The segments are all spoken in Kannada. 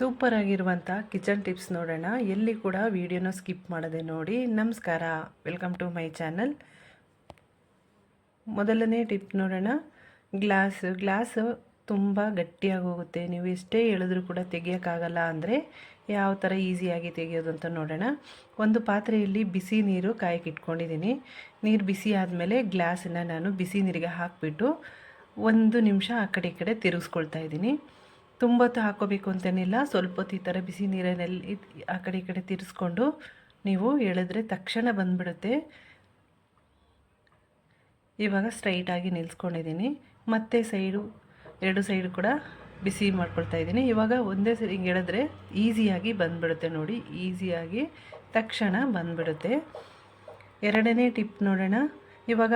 ಸೂಪರ್ ಆಗಿರುವಂಥ ಕಿಚನ್ ಟಿಪ್ಸ್ ನೋಡೋಣ. ಎಲ್ಲಿ ಕೂಡ ವಿಡಿಯೋನ ಸ್ಕಿಪ್ ಮಾಡದೆ ನೋಡಿ. ನಮಸ್ಕಾರ. Welcome to my channel. ಮೊದಲನೇ ಟಿಪ್ ನೋಡೋಣ. ಗ್ಲಾಸ್ ಗ್ಲಾಸ್ ತುಂಬ ಗಟ್ಟಿಯಾಗಿ ಹೋಗುತ್ತೆ. ನೀವು ಎಷ್ಟೇ ಹೇಳಿದ್ರೂ ಕೂಡ ತೆಗಿಯೋಕ್ಕಾಗಲ್ಲ ಅಂದರೆ ಯಾವ ಥರ ಈಸಿಯಾಗಿ ತೆಗೆಯೋದು ಅಂತ ನೋಡೋಣ. ಒಂದು ಪಾತ್ರೆಯಲ್ಲಿ ಬಿಸಿ ನೀರು ಕಾಯಕ್ಕೆ ಇಟ್ಕೊಂಡಿದ್ದೀನಿ. ನೀರು ಬಿಸಿ ಆದಮೇಲೆ ಗ್ಲಾಸನ್ನು ನಾನು ಬಿಸಿ ನೀರಿಗೆ ಹಾಕಿಬಿಟ್ಟು ಒಂದು ನಿಮಿಷ ಆ ಕಡೆ ಈ ಕಡೆ ತಿರುಗಿಸ್ಕೊಳ್ತಾ ಇದ್ದೀನಿ. ತುಂಬ ಹೊತ್ತು ಹಾಕೋಬೇಕು ಅಂತೇನಿಲ್ಲ. ಸ್ವಲ್ಪ ಹೊತ್ತು ಈ ಥರ ಬಿಸಿ ನೀರಿನಲ್ಲಿ ಆ ಕಡೆ ಈ ಕಡೆ ತಿರ್ಸ್ಕೊಂಡು ನೀವು ಎಳೆದ್ರೆ ತಕ್ಷಣ ಬಂದ್ಬಿಡುತ್ತೆ. ಇವಾಗ ಸ್ಟ್ರೈಟಾಗಿ ನಿಲ್ಸ್ಕೊಂಡಿದ್ದೀನಿ. ಮತ್ತೆ ಸೈಡು ಎರಡು ಸೈಡು ಕೂಡ ಬಿಸಿ ಮಾಡ್ಕೊಳ್ತಾ ಇದ್ದೀನಿ. ಇವಾಗ ಒಂದೇ ಸರಿ ಹಿಂಗೆ ಎಳೆದ್ರೆ ಈಸಿಯಾಗಿ ಬಂದ್ಬಿಡುತ್ತೆ ನೋಡಿ. ಈಸಿಯಾಗಿ ತಕ್ಷಣ ಬಂದ್ಬಿಡುತ್ತೆ. ಎರಡನೇ ಟಿಪ್ ನೋಡೋಣ. ಇವಾಗ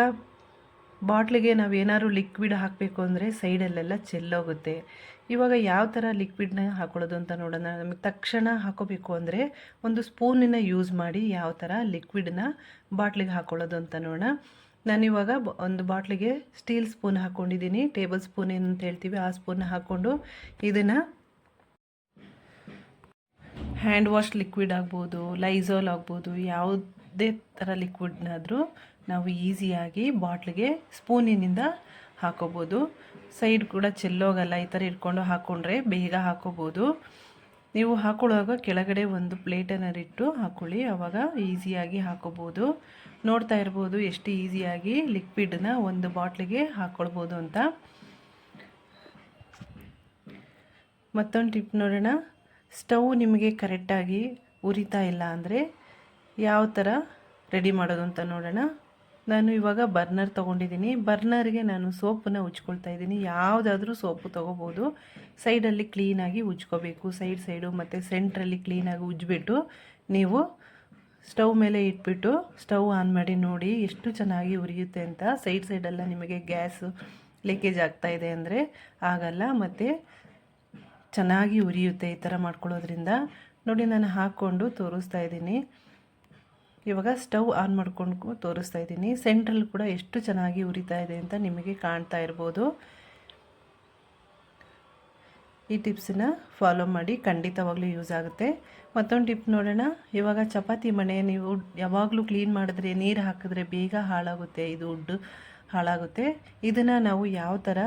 ಬಾಟ್ಲಿಗೆ ನಾವು ಏನಾದ್ರು ಲಿಕ್ವಿಡ್ ಹಾಕಬೇಕು ಅಂದರೆ ಸೈಡಲ್ಲೆಲ್ಲ ಚೆಲ್ಲೋಗುತ್ತೆ. ಇವಾಗ ಯಾವ ಥರ ಲಿಕ್ವಿಡ್ನ ಹಾಕೊಳ್ಳೋದು ಅಂತ ನೋಡೋಣ. ನಮಗೆ ತಕ್ಷಣ ಹಾಕೋಬೇಕು ಅಂದರೆ ಒಂದು ಸ್ಪೂನಿನ ಯೂಸ್ ಮಾಡಿ ಯಾವ ಥರ ಲಿಕ್ವಿಡ್ನ ಬಾಟ್ಲಿಗೆ ಹಾಕೊಳ್ಳೋದು ಅಂತ ನೋಡೋಣ. ನಾನಿವಾಗ ಒಂದು ಬಾಟ್ಲಿಗೆ ಸ್ಟೀಲ್ ಸ್ಪೂನ್ ಹಾಕ್ಕೊಂಡಿದ್ದೀನಿ ಟೇಬಲ್ ಸ್ಪೂನ್ ಏನಂತ ಹೇಳ್ತೀವಿ, ಆ ಸ್ಪೂನ್ ಹಾಕ್ಕೊಂಡು ಇದನ್ನು ಹ್ಯಾಂಡ್ ವಾಶ್ ಲಿಕ್ವಿಡ್ ಆಗ್ಬೋದು ಲೈಝಾಲ್ ಆಗ್ಬೋದು ಯಾವುದೇ ಥರ ಲಿಕ್ವಿಡ್ನಾದರೂ ನಾವು ಈಸಿಯಾಗಿ ಬಾಟ್ಲಿಗೆ ಸ್ಪೂನಿನಿಂದ ಹಾಕೋಬೋದು. ಸೈಡ್ ಕೂಡ ಚೆಲ್ಲೋಗಲ್ಲ, ಈ ಥರ ಇಟ್ಕೊಂಡು ಹಾಕ್ಕೊಂಡ್ರೆ ಬೇಗ ಹಾಕೋಬೋದು. ನೀವು ಹಾಕೊಳ್ಳುವಾಗ ಕೆಳಗಡೆ ಒಂದು ಪ್ಲೇಟನ್ನು ಇಟ್ಟು ಹಾಕ್ಕೊಳ್ಳಿ ಆವಾಗ ಈಸಿಯಾಗಿ ಹಾಕೋಬೋದು. ನೋಡ್ತಾ ಇರ್ಬೋದು ಎಷ್ಟು ಈಸಿಯಾಗಿ ಲಿಕ್ವಿಡನ್ನ ಒಂದು ಬಾಟ್ಲಿಗೆ ಹಾಕ್ಕೊಳ್ಬೋದು ಅಂತ. ಮತ್ತೊಂದು ಟಿಪ್ ನೋಡೋಣ. ಸ್ಟವ್ ನಿಮಗೆ ಕರೆಕ್ಟಾಗಿ ಉರಿತಾ ಇಲ್ಲ ಅಂದರೆ ಯಾವ ಥರ ರೆಡಿ ಮಾಡೋದು ಅಂತ ನೋಡೋಣ. ನಾನು ಇವಾಗ ಬರ್ನರ್ ತೊಗೊಂಡಿದ್ದೀನಿ. ಬರ್ನರ್ಗೆ ನಾನು ಸೋಪನ್ನು ಉಜ್ಕೊಳ್ತಾ ಇದ್ದೀನಿ. ಯಾವುದಾದ್ರೂ ಸೋಪು ತೊಗೋಬೋದು. ಸೈಡಲ್ಲಿ ಕ್ಲೀನಾಗಿ ಉಜ್ಕೋಬೇಕು. ಸೈಡ್ ಸೈಡು ಮತ್ತು ಸೆಂಟ್ರಲ್ಲಿ ಕ್ಲೀನಾಗಿ ಉಜ್ಬಿಟ್ಟು ನೀವು ಸ್ಟವ್ ಮೇಲೆ ಇಟ್ಬಿಟ್ಟು ಸ್ಟವ್ ಆನ್ ಮಾಡಿ ನೋಡಿ ಎಷ್ಟು ಚೆನ್ನಾಗಿ ಉರಿಯುತ್ತೆ ಅಂತ. ಸೈಡ್ ಸೈಡೆಲ್ಲ ನಿಮಗೆ ಗ್ಯಾಸು ಲೀಕೇಜ್ ಆಗ್ತಾ ಇದೆ ಅಂದರೆ ಆಗಲ್ಲ. ಮತ್ತು ಚೆನ್ನಾಗಿ ಉರಿಯುತ್ತೆ ಈ ಥರ ಮಾಡ್ಕೊಳ್ಳೋದ್ರಿಂದ. ನೋಡಿ, ನಾನು ಹಾಕ್ಕೊಂಡು ತೋರಿಸ್ತಾ ಇದ್ದೀನಿ. ಇವಾಗ ಸ್ಟವ್ ಆನ್ ಮಾಡ್ಕೊಂಡು ತೋರಿಸ್ತಾ ಇದ್ದೀನಿ. ಸೆಂಟ್ರಲ್ ಕೂಡ ಎಷ್ಟು ಚೆನ್ನಾಗಿ ಉರಿತಾ ಇದೆ ಅಂತ ನಿಮಗೆ ಕಾಣ್ತಾ ಇರ್ಬೋದು. ಈ ಟಿಪ್ಸನ್ನ ಫಾಲೋ ಮಾಡಿ ಖಂಡಿತವಾಗ್ಲೂ ಯೂಸ್ ಆಗುತ್ತೆ. ಮತ್ತೊಂದು ಟಿಪ್ ನೋಡೋಣ. ಇವಾಗ ಚಪಾತಿ ಮಣೆ ನೀವು ಯಾವಾಗಲೂ ಕ್ಲೀನ್ ಮಾಡಿದ್ರೆ, ನೀರು ಹಾಕಿದ್ರೆ ಬೇಗ ಹಾಳಾಗುತ್ತೆ. ಇದು ಉಡ್ಡು ಹಾಳಾಗುತ್ತೆ. ಇದನ್ನು ನಾವು ಯಾವ ಥರ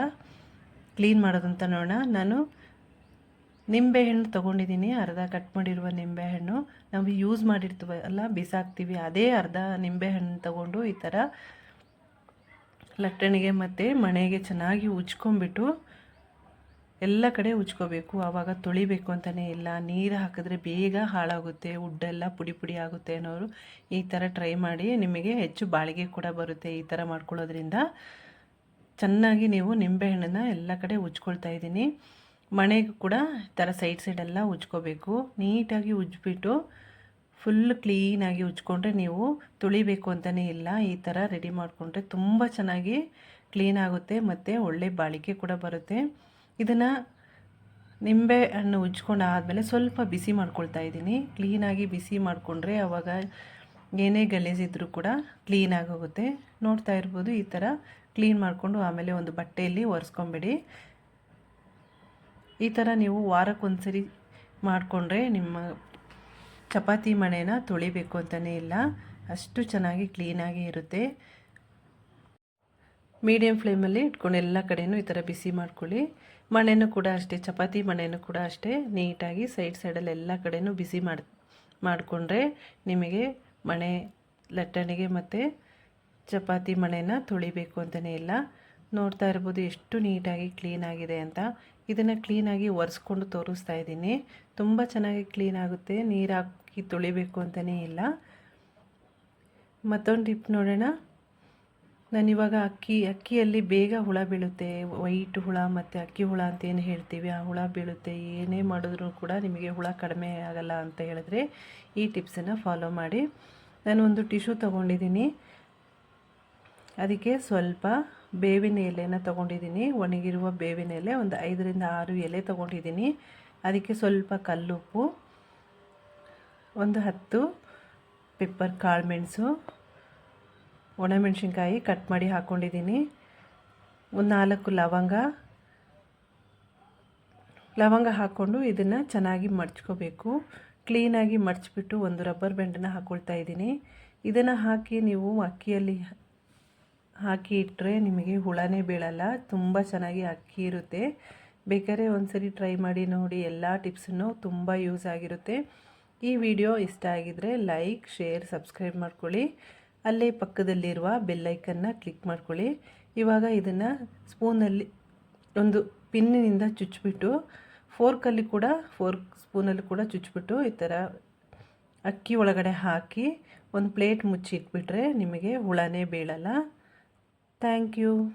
ಕ್ಲೀನ್ ಮಾಡೋದು ಅಂತ ನೋಡೋಣ. ನಾನು ನಿಂಬೆಹಣ್ಣು ತೊಗೊಂಡಿದ್ದೀನಿ, ಅರ್ಧ ಕಟ್ ಮಾಡಿರುವ ನಿಂಬೆಹಣ್ಣು ನಾವು ಯೂಸ್ ಮಾಡಿರ್ತೀವಲ್ಲ ಬಿಸಾಕ್ತೀವಿ. ಅದೇ ಅರ್ಧ ನಿಂಬೆಹಣ್ಣು ತಗೊಂಡು ಈ ಥರ ಲಟ್ಟಣಿಗೆ ಮತ್ತು ಮಣೆಗೆ ಚೆನ್ನಾಗಿ ಉಜ್ಕೊಂಬಿಟ್ಟು ಎಲ್ಲ ಕಡೆ ಉಜ್ಕೋಬೇಕು. ಆವಾಗ ತೊಳಿಬೇಕು ಅಂತಲೇ ಇಲ್ಲ. ನೀರು ಹಾಕಿದ್ರೆ ಬೇಗ ಹಾಳಾಗುತ್ತೆ, ಉಡ್ಡೆಲ್ಲ ಪುಡಿ ಪುಡಿ ಆಗುತ್ತೆ ಅನ್ನೋರು ಈ ಥರ ಟ್ರೈ ಮಾಡಿ ನಿಮಗೆ ಹೆಚ್ಚು ಬಾಳಿಗೆ ಕೂಡ ಬರುತ್ತೆ ಈ ಥರ ಮಾಡ್ಕೊಳ್ಳೋದ್ರಿಂದ. ಚೆನ್ನಾಗಿ ನೀವು ನಿಂಬೆಹಣ್ಣನ್ನು ಎಲ್ಲ ಕಡೆ ಉಜ್ಕೊಳ್ತಾ ಇದ್ದೀನಿ. ಮಣೆಗೂ ಕೂಡ ಈ ಥರ ಸೈಡ್ ಸೈಡೆಲ್ಲ ಉಜ್ಕೋಬೇಕು. ನೀಟಾಗಿ ಉಜ್ಬಿಟ್ಟು ಫುಲ್ ಕ್ಲೀನಾಗಿ ಉಜ್ಕೊಂಡ್ರೆ ನೀವು ತುಳಿಬೇಕು ಅಂತಲೇ ಇಲ್ಲ. ಈ ಥರ ರೆಡಿ ಮಾಡಿಕೊಂಡ್ರೆ ತುಂಬ ಚೆನ್ನಾಗಿ ಕ್ಲೀನ್ ಆಗುತ್ತೆ ಮತ್ತು ಒಳ್ಳೆ ಬಾಳಿಕೆ ಕೂಡ ಬರುತ್ತೆ. ಇದನ್ನು ನಿಂಬೆ ಹಣ್ಣು ಉಜ್ಕೊಂಡು ಆದಮೇಲೆ ಸ್ವಲ್ಪ ಬಿಸಿ ಮಾಡ್ಕೊಳ್ತಾ ಇದ್ದೀನಿ. ಕ್ಲೀನಾಗಿ ಬಿಸಿ ಮಾಡಿಕೊಂಡ್ರೆ ಆವಾಗ ಏನೇ ಗಲೀಜಿದ್ರೂ ಕೂಡ ಕ್ಲೀನಾಗಿ ಹೋಗುತ್ತೆ ನೋಡ್ತಾ ಇರ್ಬೋದು ಈ ಥರ ಕ್ಲೀನ್ ಮಾಡಿಕೊಂಡು ಆಮೇಲೆ ಒಂದು ಬಟ್ಟೆಯಲ್ಲಿ ಒರೆಸ್ಕೊಂಬಿಡಿ. ಈ ಥರ ನೀವು ವಾರಕ್ಕೊಂದ್ಸರಿ ಮಾಡಿಕೊಂಡ್ರೆ ನಿಮ್ಮ ಚಪಾತಿ ಮಣೆನ ತೊಳಿಬೇಕು ಅಂತಲೇ ಇಲ್ಲ. ಅಷ್ಟು ಚೆನ್ನಾಗಿ ಕ್ಲೀನಾಗಿ ಇರುತ್ತೆ. ಮೀಡಿಯಮ್ ಫ್ಲೇಮಲ್ಲಿ ಇಟ್ಕೊಂಡು ಎಲ್ಲ ಕಡೆಯೂ ಈ ಥರ ಬಿಸಿ ಮಾಡ್ಕೊಳ್ಳಿ. ಮಣೆನೂ ಕೂಡ ಅಷ್ಟೇ, ಚಪಾತಿ ಮಣೆನೂ ಕೂಡ ಅಷ್ಟೇ. ನೀಟಾಗಿ ಸೈಡ್ ಸೈಡಲ್ಲಿ ಎಲ್ಲ ಕಡೆಯೂ ಬಿಸಿ ಮಾಡಿ, ಮಾಡಿಕೊಂಡ್ರೆ ನಿಮಗೆ ಮಣೆ ಲಟ್ಟಣಿಗೆ ಮತ್ತು ಚಪಾತಿ ಮಣೆನ ತೊಳಿಬೇಕು ಅಂತಲೇ ಇಲ್ಲ. ನೋಡ್ತಾ ಇರ್ಬೋದು, ಎಷ್ಟು ನೀಟಾಗಿ ಕ್ಲೀನಾಗಿದೆ ಅಂತ. ಇದನ್ನು ಕ್ಲೀನಾಗಿ ಒರೆಸ್ಕೊಂಡು ತೋರಿಸ್ತಾ ಇದ್ದೀನಿ. ತುಂಬ ಚೆನ್ನಾಗಿ ಕ್ಲೀನ್ ಆಗುತ್ತೆ. ನೀರು ಹಾಕಿ ತೊಳಿಬೇಕು ಅಂತಲೇ ಇಲ್ಲ. ಮತ್ತೊಂದು ಟಿಪ್ ನೋಡೋಣ. ನಾನಿವಾಗ ಅಕ್ಕಿ, ಅಕ್ಕಿಯಲ್ಲಿ ಬೇಗ ಹುಳ ಬೀಳುತ್ತೆ. ವೈಟ್ ಹುಳ ಮತ್ತು ಅಕ್ಕಿ ಹುಳ ಅಂತ ಏನು ಹೇಳ್ತೀವಿ? ಆ ಹುಳ ಬೀಳುತ್ತೆ. ಏನೇ ಮಾಡಿದ್ರೂ ಕೂಡ ನಿಮಗೆ ಹುಳ ಕಡಿಮೆ ಆಗಲ್ಲ ಅಂತ ಹೇಳಿದ್ರೆ ಈ ಟಿಪ್ಸನ್ನು ಫಾಲೋ ಮಾಡಿ. ನಾನು ಒಂದು ಟಿಶ್ಯೂ ತೊಗೊಂಡಿದ್ದೀನಿ. ಅದಕ್ಕೆ ಸ್ವಲ್ಪ ಬೇವಿನ ಎಲೆನ ತೊಗೊಂಡಿದ್ದೀನಿ. ಒಣಗಿರುವ ಬೇವಿನ ಎಲೆ, ಒಂದು ಐದರಿಂದ ಆರು ಎಲೆ ತೊಗೊಂಡಿದ್ದೀನಿ. ಅದಕ್ಕೆ ಸ್ವಲ್ಪ ಕಲ್ಲುಪ್ಪು, ಒಂದು ಹತ್ತು ಪೆಪ್ಪರ್ ಕಾಳುಮೆಣಸು ಒಣಮೆಣಸಿನ್ಕಾಯಿ ಕಟ್ ಮಾಡಿ ಹಾಕ್ಕೊಂಡಿದ್ದೀನಿ ಒಂದು ನಾಲ್ಕು ಲವಂಗ. ಲವಂಗ ಹಾಕ್ಕೊಂಡು ಇದನ್ನು ಚೆನ್ನಾಗಿ ಮಡ್ಚ್ಕೋಬೇಕು ಕ್ಲೀನಾಗಿ ಮಡ್ಚಿಬಿಟ್ಟು ಒಂದು ರಬ್ಬರ್ ಬ್ಯಾಂಡನ್ನು ಹಾಕ್ಕೊಳ್ತಾ ಇದ್ದೀನಿ. ಇದನ್ನು ಹಾಕಿ ನೀವು ಅಕ್ಕಿಯಲ್ಲಿ ಹಾಕಿ ಇಟ್ಟರೆ ನಿಮಗೆ ಹುಳನೇ ಬೀಳಲ್ಲ, ತುಂಬ ಚೆನ್ನಾಗಿ ಅಕ್ಕಿ ಇರುತ್ತೆ. ಬೇಕಾದ್ರೆ ಒಂದ್ಸರಿ ಟ್ರೈ ಮಾಡಿ ನೋಡಿ, ಎಲ್ಲ ಟಿಪ್ಸನ್ನು ತುಂಬ ಯೂಸ್ ಆಗಿರುತ್ತೆ. ಈ ವಿಡಿಯೋ ಇಷ್ಟ ಆಗಿದರೆ ಲೈಕ್ ಶೇರ್ ಸಬ್ಸ್ಕ್ರೈಬ್ ಮಾಡ್ಕೊಳ್ಳಿ. ಅಲ್ಲೇ ಪಕ್ಕದಲ್ಲಿರುವ ಬೆಲ್ಲೈಕನ್ನ ಕ್ಲಿಕ್ ಮಾಡ್ಕೊಳ್ಳಿ. ಇವಾಗ ಇದನ್ನು ಸ್ಪೂನಲ್ಲಿ ಒಂದು ಪಿನ್ನಿನಿಂದ ಚುಚ್ಚಿಬಿಟ್ಟು ಫೋರ್ಕಲ್ಲಿ ಕೂಡ ಫೋರ್ಕ್ ಸ್ಪೂನಲ್ಲಿ ಕೂಡ ಚುಚ್ಚಿಬಿಟ್ಟು ಈ ಥರ ಅಕ್ಕಿ ಒಳಗಡೆ ಹಾಕಿ, ಒಂದು ಪ್ಲೇಟ್ ಮುಚ್ಚಿ ಇಟ್ಬಿಟ್ರೆ ನಿಮಗೆ ಹುಳನೇ ಬೀಳಲ್ಲ. Thank you.